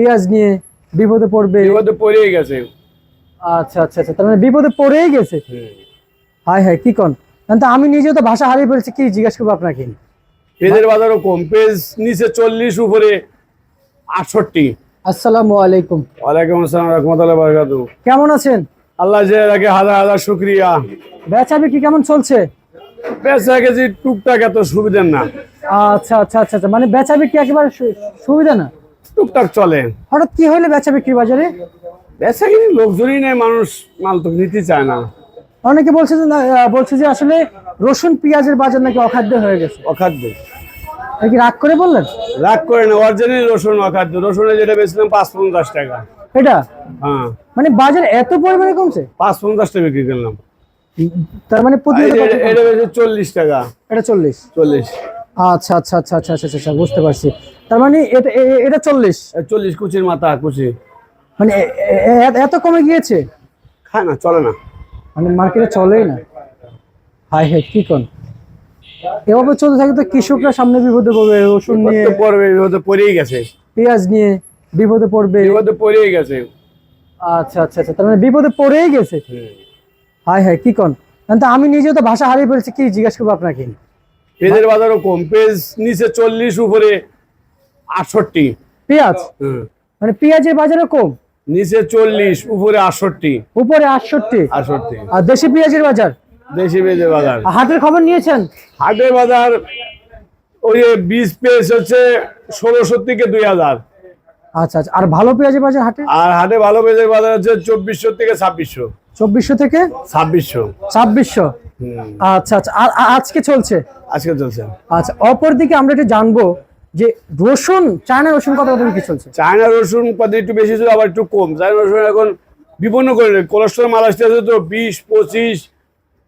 পেঁয়াজ নিয়ে বিপদে পড়বে। বিপদে পড়েই গেছে। আচ্ছা আচ্ছা আচ্ছা তার মানে বিপদে পড়েই গেছে? হাই হাই কি কন? আমি নিজেও তো ভাষা হারিয়ে ফেলছি কি জিজ্ঞাসা করব আপনাকে? পেঁয়াজের বাজারও কম পেঁয়াজ নিচে চল্লিশ উপরে আটষট্টি। আসসালামু আলাইকুম। ওয়ালাইকুম আসসালাম রহমতুল্লাহ বরকাতু। কেমন আছেন? আল্লাহ যে রাখে হাজার হাজার শুক্রিয়া। বেচা বিক্রি কেমন চলছে? পেঁচা কেজি টুকটাক এত সুবিধার না। আচ্ছা আচ্ছা আচ্ছা আচ্ছা মানে বেচা বিক্রি একেবারে সুবিধা না? টুকটাক চলে। হঠাৎ কি হইলে বেচা বিক্রি বাজারে? বেচা কিনি লোকজনই নেই মানুষ মাল তো নিতে চায় না। অনেকে বলছে যে বলছে যে আসলে রসুন পেঁয়াজের বাজার নাকি অখাদ্য হয়ে গেছে। অখাদ্য। নাকি রাগ করে বললেন? রাগ করে না অরিজিনাল রসুন অখাদ্য। রসুনে যেটা বেচলাম পাঁচ পঞ্চাশ টাকা। এটা? হ্যাঁ। মানে বাজার এত পরিমাণে কমছে? পাঁচ পঞ্চাশ টাকা বিক্রি করলাম। তার মানে প্রতিনিয়ত এটা- চল্লিশ টাকা। এটা চল্লিশ। চল্লিশ। আচ্ছা আচ্ছা আচ্ছা আচ্ছা আচ্ছা আচ্ছা বুঝতে পারছি। তার মানে এটা এটা চল্লিশ? চল্লিশ কুচির মাথা কুচি। মানে এত কমে গিয়েছে? খায় না চলে না। মানে মার্কেটে চলেই না। হাই হাই কি কোন? এভাবে চলতে থাকে তো কৃষকরা সামনে বিপদে পড়বে রসুন নিয়ে। পড়বে বিপদে পড়েই গেছে। পেঁয়াজ নিয়ে বিপদে পড়বে। বিপদে পড়েই গেছে। আচ্ছা আচ্ছা আচ্ছা তার মানে বিপদে পড়েই গেছে। হাই হাই কি কোন? আমি নিজে তো ভাষা হারিয়ে ফেলছি কি জিজ্ঞাসা করব আপনাকে? পেঁয়াজের বাজারও কম পেঁয়াজ নিচে চল্লিশ উপরে আটষট্টি। পেঁয়াজ? মানে পেঁয়াজের বাজারও কম? নিচে চল্লিশ উপরে আটষট্টি। উপরে আটষট্টি? আটষট্টি। আর দেশি পেঁয়াজের বাজার? দেশি পেঁয়াজের বাজার। হাটের খবর নিয়েছেন? হাটের বাজার ওই বীজ পেঁয়াজ হচ্ছে ষোলোশো থেকে দুই হাজার। আচ্ছা আচ্ছা। আর ভালো পেঁয়াজের বাজার হাটে? আর হাটে ভালো পেঁয়াজের বাজার হচ্ছে চব্বিশশো থেকে ছাব্বিশশো। চব্বিশশো থেকে ছাব্বিশশো। ছাব্বিশশো। আচ্ছা আচ্ছা। আর আজকে চলছে? আজকে চলছে। আচ্ছা অপর দিকে আমরা একটু জানব যে রসুন চায়না রসুন কত কত কি চলছে? চায়না রসুন পাতি একটু বেশি ছিল আবার একটু কম। চায়না রসুন এখন বিপন্ন করে কোলেস্ট্রল মাল আসতে আছে তো বিশ পঁচিশ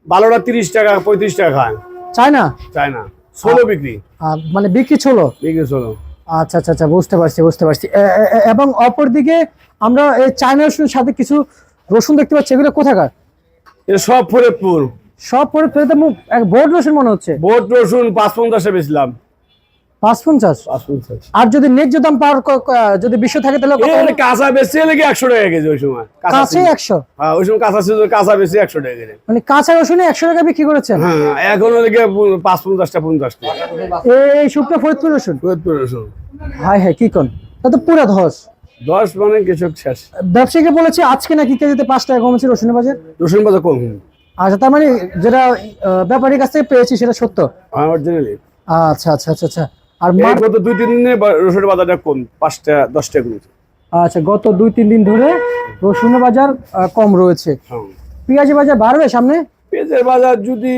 ভালোটা তিরিশ টাকা পঁয়ত্রিশ টাকা খায়। চায়না? চায়না। ষোলো বিক্রি। মানে বিক্রি ছিল বিক্রি ষোলো। আচ্ছা আচ্ছা আচ্ছা বুঝতে পারছি বুঝতে পারছি। এবং অপর দিকে আমরা এই চায়না রসুনের সাথে কিছু রসুন দেখতে পাচ্ছি। এগুলো কোথাকার? সব ফরিদপুর। সব পরে ফেরত বোর্ড রসুন মনে হচ্ছে। বোট রসুন পাঁচ পঞ্চাশে বেচলাম। পাঁচ পঞ্চাশ পাঁচ পঞ্চাশ আর যদি ন্যায্য দাম পাওয়ার ক- ক- যদি বিশ্ব থাকে তাহলে কাঁচা বেশি লেগে একশো টাকা কেজি ওই সময়? কাঁচা একশো? হ্যাঁ ওই সময় কাঁচা ছিল কাঁচা বেশি একশো টাকা কেজি। মানে কাঁচা রসুনে একশো টাকা বিক্রি করেছেন? হ্যাঁ এখন ওদিকে পাঁচ পঞ্চাশটা পঞ্চাশটা এই শুকনো ফরিদপুর রসুন? ফরিদপুর রসুন। হাই হাই কি কোন? তা তো পুরা ধস। দশ মানে কৃষক শেষ। ব্যবসায়ীকে বলেছে আজকে নাকি কেজিতে পাঁচ টাকা কমেছে রসুনের বাজার। রসুন বাজার কম। আচ্ছা তার মানে যেটা ব্যাপারীর কাছ থেকে পেয়েছি সেটা সত্য? অরিজিনালি আচ্ছা আচ্ছা আচ্ছা আচ্ছা। আর গত দুই তিন দিনে রসুনের বাজারটা কম পাঁচটা দশটা কমেছে। আচ্ছা গত দুই তিন দিন ধরে রসুনের বাজার কম রয়েছে। হ্যাঁ। পেঁয়াজের বাজার বাড়বে সামনে? পেঁয়াজের বাজার যদি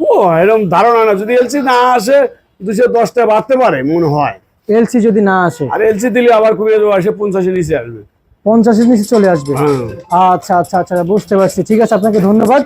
ও এরকম ধারণা না যদি এলসি না আসে দুশো দশটা বাড়তে পারে মনে হয়। এলসি যদি না আসে। আর এলসি দিলে আবার কুড়ি আসে পঞ্চাশের নিচে আসবে। পঞ্চাশের নিচে চলে আসবে। হ্যাঁ। আচ্ছা আচ্ছা আচ্ছা বুঝতে পারছি। ঠিক আছে আপনাকে ধন্যবাদ।